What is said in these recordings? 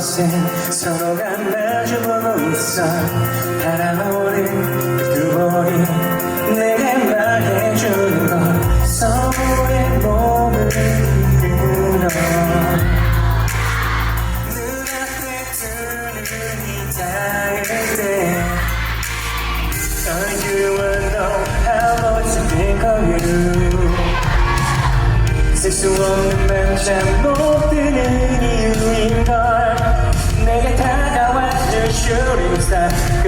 곳에 서로가 마주보고 있어 달아오른 그 볼이 내게 말해주는 건 서로의 몸을 이끌어 눈앞에 두 눈이 닿을 때 Are you alone? How much you think of you? 쓸수 없 Yeah.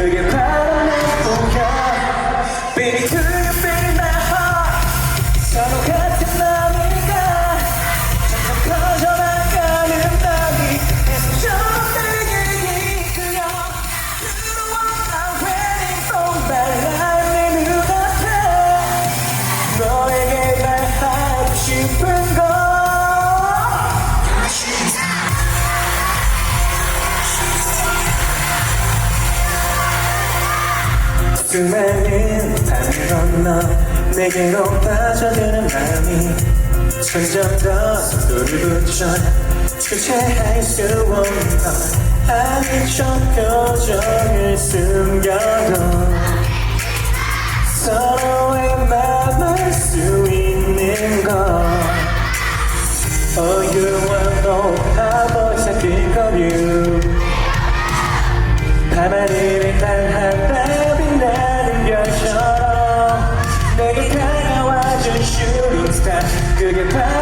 수많은 밤을 건너 내게로 빠져드는 마음이 점점 더 속도를 붙여 주체할 수 없는 건 아닌 척 표정을 숨겨 다가와준 shooting star 그게 바로